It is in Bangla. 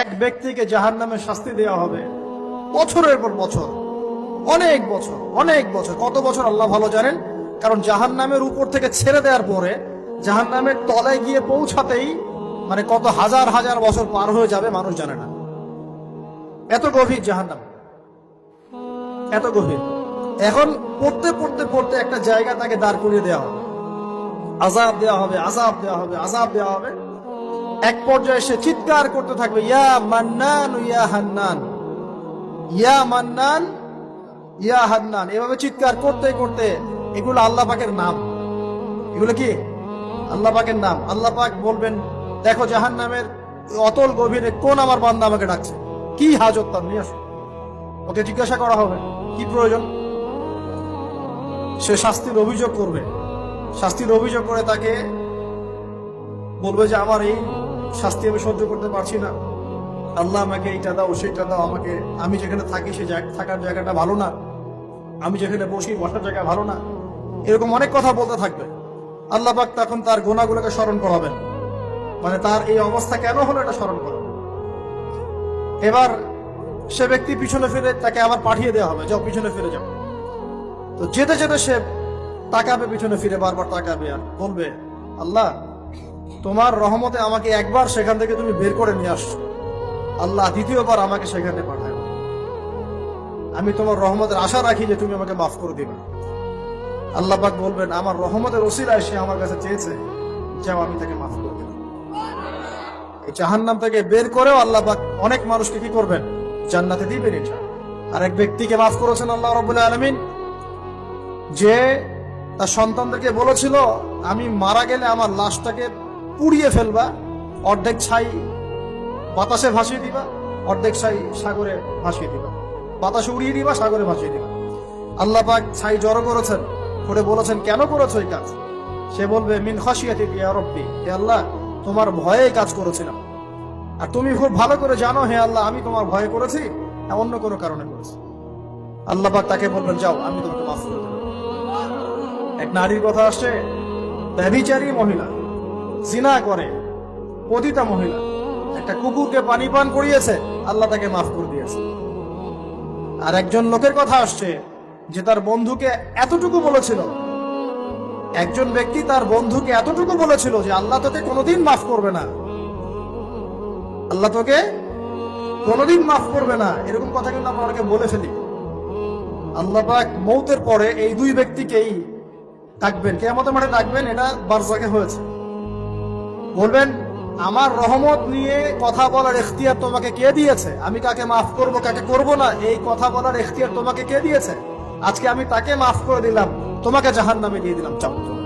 এক ব্যক্তিকে জাহান নামে শাস্তি দেওয়া হবে। বছরের পর বছর, অনেক বছর অনেক বছর, কত বছর আল্লাহ ভালো জানেন? কারণ জাহান নামের উপর থেকে ছেড়ে দেওয়ার পরে জাহান নামের তলায় গিয়ে পৌঁছাতেই মানে কত হাজার হাজার বছর পার হয়ে যাবে মানুষ জানে না। এত গভীর জাহান নাম এত গভীর। এখন পড়তে পড়তে পড়তে একটা জায়গা তাকে দাঁড় করিয়ে দেওয়া হবে। আজাব দেওয়া হবে আজাব দেওয়া হবে আজাব দেওয়া হবে। এক পর্যায়ে সে চিৎকার করতে থাকবে, ইয়া মান্নান, ইয়া হান্নান। ইয়া মান্নান, ইয়া হান্নান। এভাবে চিৎকার করতে করতে এগুলো আল্লাহ পাকের নাম। এগুলো কি? আল্লাহ পাকের নাম। আল্লাহ পাক বলবেন, দেখো জাহান নামের অতল গভীরে কোন আমার বান্দা আমাকে ডাকছে? কি হাজত তার? নিয়ে আসো। ওকে জিজ্ঞাসা করা হবে, কি প্রয়োজন? সে শাস্তির অভিযোগ করবে। শাস্তির অভিযোগ করে তাকে বলবে যে, আমার এই শাস্তি আমি সহ্য করতে পারছি না। আল্লাহ আমাকে এইটা দাও, সেইটা দাও, আমাকে আমি যেখানে থাকি সে থাকার জায়গাটা ভালো না। আমি যেখানে বসি বসার জায়গা ভালো না। এরকম অনেক কথা বলতে থাকবে। আল্লাহ পাক তখন তার গোনাগুলোকে স্মরণ করাবেন। মানে তার এই অবস্থা কেন হলো এটা স্মরণ করাবেন এবার সে ব্যক্তি পিছনে ফিরে তাকে আবার পাঠিয়ে দেওয়া হবে। যাও, পিছনে ফিরে যাও। তো যেতে যেতে সে তাকাবে, পিছনে ফিরে বারবার তাকাবে আর বলবে, আল্লাহ তোমার রহমতে আমাকে একবার সেখান থেকে তুমি বের করে নিয়ে আসছো। আল্লাহ দ্বিতীয়বার আমাকে সেখানে পাঠায়। আমি তোমার রহমতের আশা রাখি যে তুমি আমাকে মাফ করে দিবে। আল্লাহ পাক বলবেন, আমার রহমতের ওসিলায় সে আমার কাছে চেয়েছে যাও আমি তাকে মাফ করে দিলাম। এই জাহান্নাম থেকে বের করেও আল্লাহ পাক অনেক মানুষকে কি করবেন? জান্নাতে দিবেন এটা। আর এক ব্যক্তিকে মাফ করেছেন আল্লাহ রবুল্লাহ আলমিন। যে তার সন্তানদেরকে বলেছিল, আমি মারা গেলে আমার লাশটাকে পুড়িয়ে ফেলবা, অর্ধেক ছাই বাতাসে ভাসিয়ে দিবা, অর্ধেক ছাই সাগরে ভাসিয়ে দিবা। বাতাসে উড়িয়ে দিবা, সাগরে ভাসিয়ে দিবা। আল্লাহ পাক ছাই জড়ো করেছেন, করে বলেছেন, কেন করেছ এই কাজ? সে বলবে, মিন খাসিয়াতি ইয়া রব্বি। হে আল্লাহ, তোমার ভয়ে কাজ করেছিলাম। আর তুমি খুব ভালো করে জানো, হে আল্লাহ, আমি তোমার ভয়ে করেছি, না অন্য কোনো কারণে করেছি। আল্লাহ পাক তাকে বলবেন, যাও, আমি তোমাকে মাফ করে দেবো। এক নারীর কথা আসছে, ব্যভিচারী মহিলা। জিনা করে। পতিতা মহিলা। একটা কুকুরকে পানি পান করিয়েছে, আল্লাহ তাকে মাফ করে দিয়েছে। আর একজন লোকের কথা আসছে, যে তার বন্ধুকে এতটুকু বলেছিল, একজন ব্যক্তি তার বন্ধুকে এতটুকু বলেছিল যে আল্লাহ তোকে কোনোদিন মাফ করবে না। আল্লাহ তোকে কোনোদিন মাফ করবে না। এরকম কথা কিন্তু আমরা অনেকে বলে ফেলি। আল্লাহ পাক মৌতের পরে এই দুই ব্যক্তিকেই ডাকবেন। কেয়ামতের মাঠে ডাকবেন, এটা বারজাকে হয়েছে। বলবেন, আমার রহমত নিয়ে কথা বলার এখতিয়ার তোমাকে কে দিয়েছে? আমি কাকে মাফ করব, কাকে করব না? এই কথা বলার এখতিয়ার তোমাকে কে দিয়েছে? আজকে আমি তাকে মাফ করে দিলাম। তোমাকে জাহান নামে দিয়ে দিলাম। চাও